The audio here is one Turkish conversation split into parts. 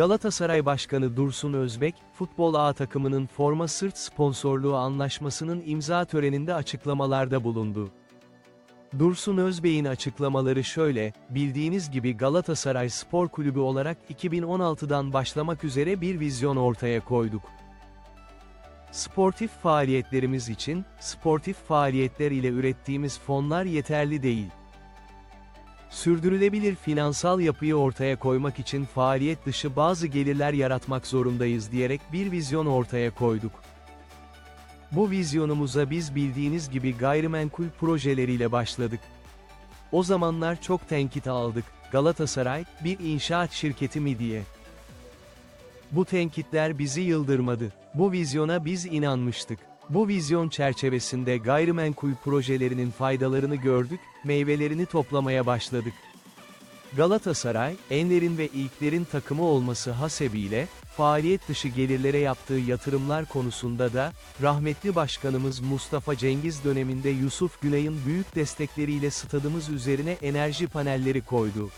Galatasaray Başkanı Dursun Özbek, Futbol A takımının forma sırt sponsorluğu anlaşmasının imza töreninde açıklamalarda bulundu. Dursun Özbey'in açıklamaları şöyle, bildiğiniz gibi Galatasaray Spor Kulübü olarak 2016'dan başlamak üzere bir vizyon ortaya koyduk. Sportif faaliyetlerimiz için, sportif faaliyetler ile ürettiğimiz fonlar yeterli değil. Sürdürülebilir finansal yapıyı ortaya koymak için faaliyet dışı bazı gelirler yaratmak zorundayız diyerek bir vizyon ortaya koyduk. Bu vizyonumuza biz bildiğiniz gibi gayrimenkul projeleriyle başladık. O zamanlar çok tenkit aldık, Galatasaray, bir inşaat şirketi mi diye. Bu tenkitler bizi yıldırmadı. Bu vizyona biz inanmıştık. Bu vizyon çerçevesinde gayrimenkul projelerinin faydalarını gördük, meyvelerini toplamaya başladık. Galatasaray, enlerin ve ilklerin takımı olması hasebiyle, faaliyet dışı gelirlere yaptığı yatırımlar konusunda da, rahmetli başkanımız Mustafa Cengiz döneminde Yusuf Günay'ın büyük destekleriyle stadımız üzerine enerji panelleri koydu.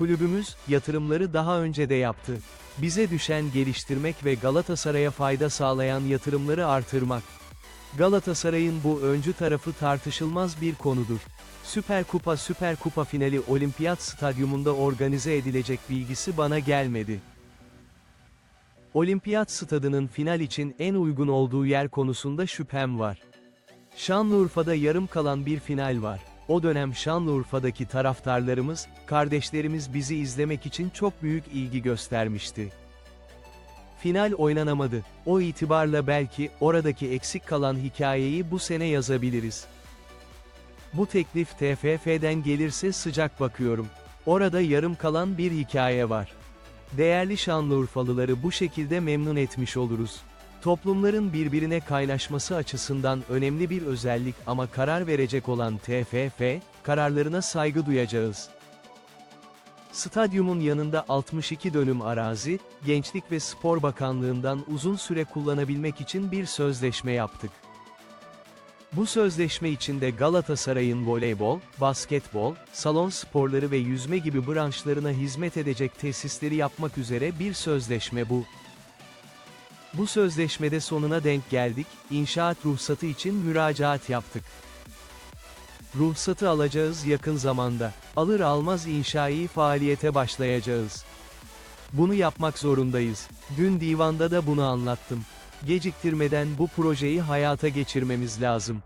Kulübümüz, yatırımları daha önce de yaptı. Bize düşen geliştirmek ve Galatasaray'a fayda sağlayan yatırımları artırmak. Galatasaray'ın bu öncü tarafı tartışılmaz bir konudur. Süper Kupa Süper Kupa finali Olimpiyat Stadyumunda organize edilecek bilgisi bana gelmedi. Olimpiyat stadının final için en uygun olduğu yer konusunda şüphem var. Şanlıurfa'da yarım kalan bir final var. O dönem Şanlıurfa'daki taraftarlarımız, kardeşlerimiz bizi izlemek için çok büyük ilgi göstermişti. Final oynanamadı. O itibarla belki oradaki eksik kalan hikayeyi bu sene yazabiliriz. Bu teklif TFF'den gelirse sıcak bakıyorum. Orada yarım kalan bir hikaye var. Değerli Şanlıurfalıları bu şekilde memnun etmiş oluruz. Toplumların birbirine kaynaşması açısından önemli bir özellik ama karar verecek olan TFF, kararlarına saygı duyacağız. Stadyumun yanında 62 dönüm arazi, Gençlik ve Spor Bakanlığı'ndan uzun süre kullanabilmek için bir sözleşme yaptık. Bu sözleşme içinde Galatasaray'ın voleybol, basketbol, salon sporları ve yüzme gibi branşlarına hizmet edecek tesisleri yapmak üzere bir sözleşme bu. Bu sözleşmede sonuna denk geldik, inşaat ruhsatı için müracaat yaptık. Ruhsatı alacağız yakın zamanda. Alır almaz inşai faaliyete başlayacağız. Bunu yapmak zorundayız. Dün divanda da bunu anlattım. Geciktirmeden bu projeyi hayata geçirmemiz lazım.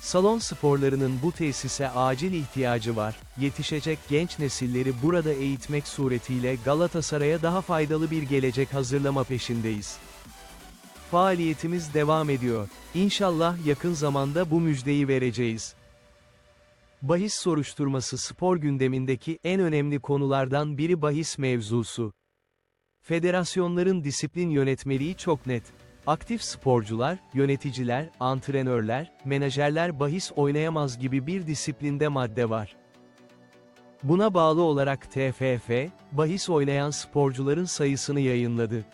Salon sporlarının bu tesise acil ihtiyacı var. Yetişecek genç nesilleri burada eğitmek suretiyle Galatasaray'a daha faydalı bir gelecek hazırlama peşindeyiz. Faaliyetimiz devam ediyor. İnşallah yakın zamanda bu müjdeyi vereceğiz. Bahis soruşturması spor gündemindeki en önemli konulardan biri bahis mevzusu. Federasyonların disiplin yönetmeliği çok net. Aktif sporcular, yöneticiler, antrenörler, menajerler bahis oynayamaz gibi bir disiplinde madde var. Buna bağlı olarak TFF, bahis oynayan sporcuların sayısını yayınladı.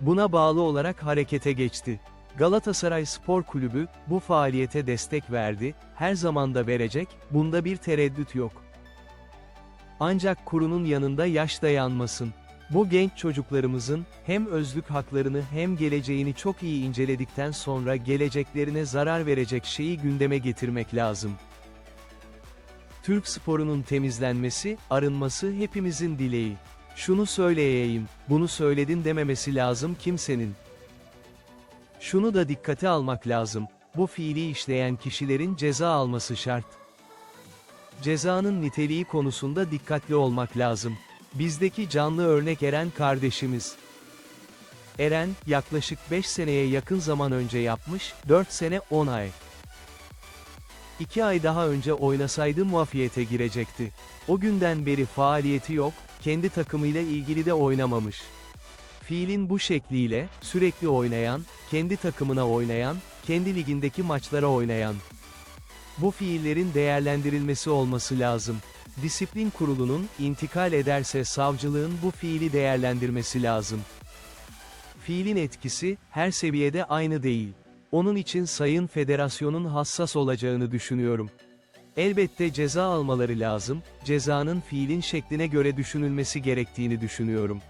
Buna bağlı olarak harekete geçti. Galatasaray Spor Kulübü, bu faaliyete destek verdi, her zaman da verecek, bunda bir tereddüt yok. Ancak kurunun yanında yaş da yanmasın. Bu genç çocuklarımızın, hem özlük haklarını hem geleceğini çok iyi inceledikten sonra geleceklerine zarar verecek şeyi gündeme getirmek lazım. Türk sporunun temizlenmesi, arınması hepimizin dileği. Şunu söyleyeyim, bunu söyledin dememesi lazım kimsenin. Şunu da dikkate almak lazım, bu fiili işleyen kişilerin ceza alması şart. Cezanın niteliği konusunda dikkatli olmak lazım. Bizdeki canlı örnek Eren kardeşimiz. Eren, yaklaşık 5 seneye yakın zaman önce yapmış, 4 sene 10 ay. 2 ay daha önce oynasaydı muafiyete girecekti. O günden beri faaliyeti yok, kendi takımıyla ilgili de oynamamış. Fiilin bu şekliyle, sürekli oynayan, kendi takımına oynayan, kendi ligindeki maçlara oynayan. Bu fiillerin değerlendirilmesi olması lazım. Disiplin kurulunun, intikal ederse savcılığın bu fiili değerlendirmesi lazım. Fiilin etkisi, her seviyede aynı değil. Onun için Sayın Federasyon'un hassas olacağını düşünüyorum. Elbette ceza almaları lazım, cezanın fiilin şekline göre düşünülmesi gerektiğini düşünüyorum.